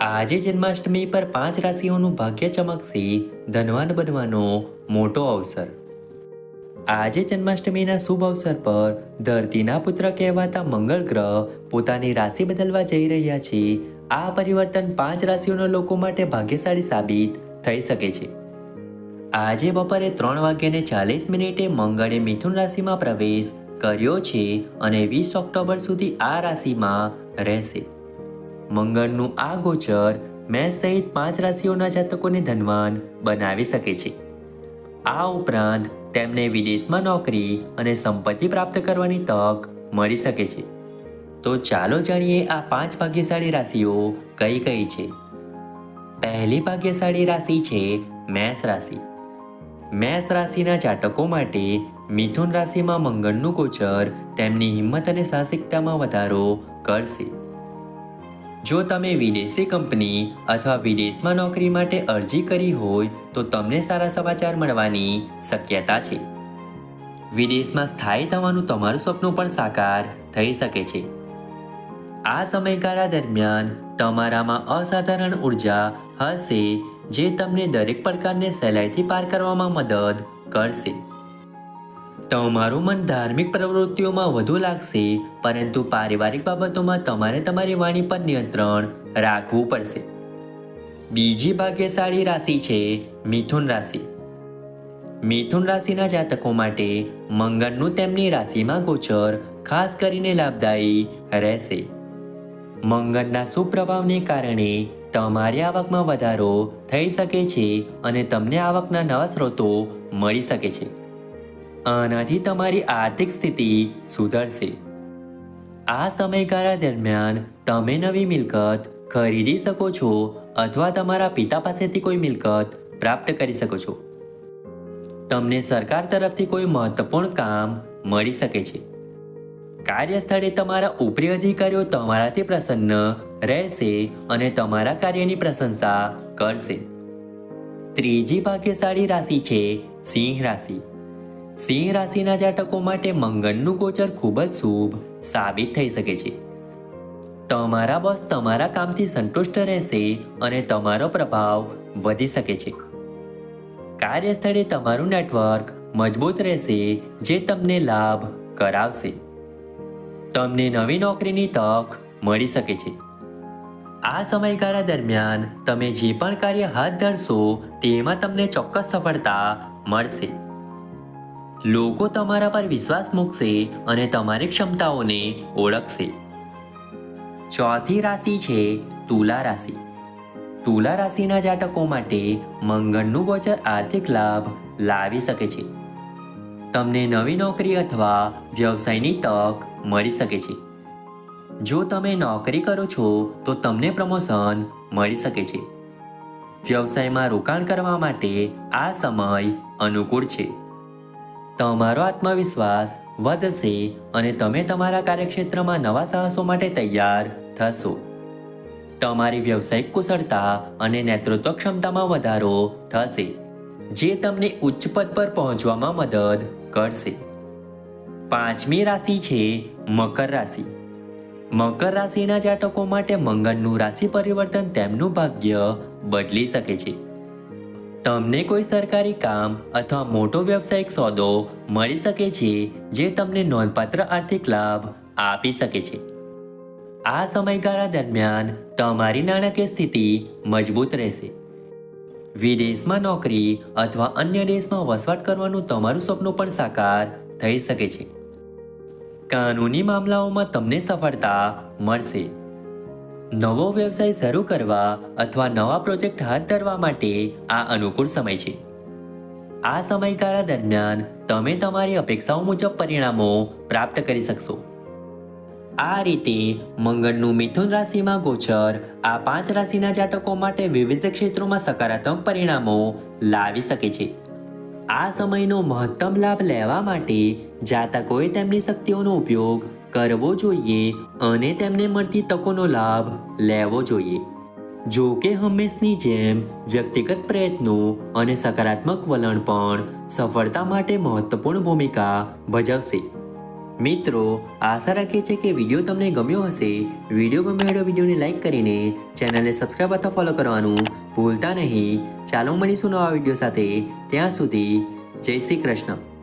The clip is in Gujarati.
આજે જન્માષ્ટમી પર પાંચ રાશિઓનું ભાગ્ય ચમકશે ધનવાન બનવાનો મોટો અવસર. આજે જન્માષ્ટમીના શુભ અવસર પર ધરતીના પુત્ર કહેવાતા મંગળ ગ્રહ પોતાની રાશિ બદલવા જઈ રહ્યા છે. આ પરિવર્તન પાંચ રાશિઓના લોકો માટે ભાગ્યશાળી સાબિત થઈ શકે છે. આજે બપોરે ત્રણ વાગ્યાને ચાલીસ મિનિટે મંગળે મિથુન રાશિમાં પ્રવેશ કર્યો છે અને વીસ ઓક્ટોબર સુધી આ રાશિમાં રહેશે. મંગળનું આ ગોચર મેષ સહિત પાંચ રાશિઓના જાતકોને ધનવાન બનાવી શકે છે. આ ઉપરાંત તેમને વિદેશમાં નોકરી અને સંપત્તિ પ્રાપ્ત કરવાની તક મળી શકે છે. તો ચાલો જાણીએ આ પાંચ ભાગ્યશાળી રાશિઓ કઈ કઈ છે. પહેલી ભાગ્યશાળી રાશિ છે મેષ રાશિ. મેષ રાશિના જાતકો માટે મિથુન રાશિમાં મંગળનું ગોચર તેમની હિંમત અને સાહસિકતામાં વધારો કરશે. જો તમે વિદેશી કંપની અથવા વિદેશમાં નોકરી માટે અરજી કરી હોય, તો તમને સારા સમાચાર મળવાની શક્યતા છે. વિદેશમાં સ્થાયી થવાનું તમારું સપનું પણ સાકાર થઈ શકે છે. આ સમયગાળા દરમિયાન તમારામાં અસાધારણ ઊર્જા હશે, જે તમને દરેક પડકારને સહેલાઈથી પાર કરવામાં મદદ કરશે. તમારું મન ધાર્મિક પ્રવૃત્તિઓમાં વધુ લાગશે, પરંતુ પારિવારિક બાબતોમાં તમારે તમારી વાણી પર નિયંત્રણ રાખવું પડશે. બીજી ભાગ્યશાળી રાશિ છે મિથુન રાશિ. મિથુન રાશિના જાતકો માટે મંગળનું તેમની રાશિમાં ગોચર ખાસ કરીને લાભદાયી રહેશે. મંગળના સુપ્રભાવને કારણે તમારી આવકમાં વધારો થઈ શકે છે અને તમને આવકના નવા સ્ત્રોતો મળી શકે છે. આનાથી તમારી આર્થિક સ્થિતિ સુધરશે. આ સમયગાળા દરમિયાન તમે નવી મિલકત ખરીદી શકો છો અથવા તમારા પિતા પાસેથી કોઈ મિલકત પ્રાપ્ત કરી શકો છો. તમને સરકાર તરફથી કોઈ મહત્વપૂર્ણ કામ મળી શકે છે. કાર્યસ્થળે તમારા ઉપરી અધિકારીઓ તમારાથી પ્રસન્ન રહેશે અને તમારા કાર્યની પ્રશંસા કરશે. ત્રીજી ભાગ્યશાળી રાશિ છે સિંહ રાશિ. સિંહ રાશિના જાતકો માટે મંગળનું ગોચર ખૂબ જ શુભ સાબિત થઈ શકે છે. તમારા બોસ તમારા કામથી સંતુષ્ટ રહેશે અને તમારો પ્રભાવ વધી શકે છે. કાર્યસ્થળે તમારું નેટવર્ક મજબૂત રહેશે, જે તમને લાભ કરાવશે. તમને નવી નોકરીની તક મળી શકે છે. આ સમયગાળા દરમિયાન તમે જે પણ કાર્ય હાથ ધરશો તેમાં તમને ચોક્કસ સફળતા મળશે. લોકો તમારા પર વિશ્વાસ મૂકશે અને તમારી ક્ષમતાઓને ઓળખશે. ચોથી રાશિ છે તુલા રાશિ. તુલા રાશિના જાતકો માટે મંગળનું ગોચર આર્થિક લાભ લાવી શકે છે. તમને નવી નોકરી અથવા વ્યવસાયની તક મળી શકે છે. જો તમે નોકરી કરો છો, તો તમને પ્રમોશન મળી શકે છે. વ્યવસાયમાં રોકાણ કરવા માટે આ સમય અનુકૂળ છે. તમારો આત્મવિશ્વાસ વધશે અને તમે તમારા કાર્યક્ષેત્રમાં નવા સાહસો માટે તૈયાર થશો. તમારી વ્યવસાયિક કુશળતા અને નેતૃત્વ ક્ષમતામાં વધારો થશે, જે તમને ઉચ્ચ પદ પર પહોંચવામાં મદદ કરશે. પાંચમી રાશિ છે મકર રાશિ. મકર રાશિના જાતકો માટે મંગળનું રાશિ પરિવર્તન તેમનું ભાગ્ય બદલી શકે છે. તમને કોઈ સરકારી કામ અથવા મોટો વ્યવસાયિક સોદો મળી શકે છે જે તમને નોંધપાત્ર આર્થિક લાભ આપી શકે છે? આ સમયગાળા દરમિયાન તમારી નાણાકીય સ્થિતિ મજબૂત રહેશે. વિદેશમાં નોકરી અથવા અન્ય દેશમાં વસવાટ કરવાનું તમારું સપનું પણ સાકાર થઈ શકે છે. કાનૂની મામલાઓમાં તમને સફળતા મળશે. નવો વ્યવસાય શરૂ કરવા અથવા નવા પ્રોજેક્ટ હાથ ધરવા માટે આ અનુકૂળ સમય છે. આ સમયગાળા દરમિયાન તમે તમારી અપેક્ષાઓ મુજબ પરિણામો પ્રાપ્ત કરી શકશો. આ રીતે મંગળનું મિથુન રાશિમાં ગોચર આ પાંચ રાશિના જાતકો માટે વિવિધ ક્ષેત્રોમાં સકારાત્મક પરિણામો લાવી શકે છે. આ સમયનો મહત્તમ લાભ લેવા માટે જાતકોએ તેમની શક્તિઓનો ઉપયોગ કરવો જોઈએ અને તેમને મળતી તકોનો લાભ લેવો જોઈએ. જો કે હંમેશની જેમ વ્યક્તિગત પ્રયત્નો અને સકારાત્મક વલણ પણ સફળતા માટે મહત્વપૂર્ણ ભૂમિકા ભજવશે. મિત્રો, આશા રાખીએ છીએ કે વીડિયો તમને ગમ્યો હશે. વીડિયો ગમ્યો હોય વિડીયોને લાઇક કરીને ચેનલને સબસ્ક્રાઈબ અથવા ફોલો કરવાનું ભૂલતા નહીં. ચાલો મળીશું નવા વીડિયો સાથે. ત્યાં સુધી જય શ્રી કૃષ્ણ.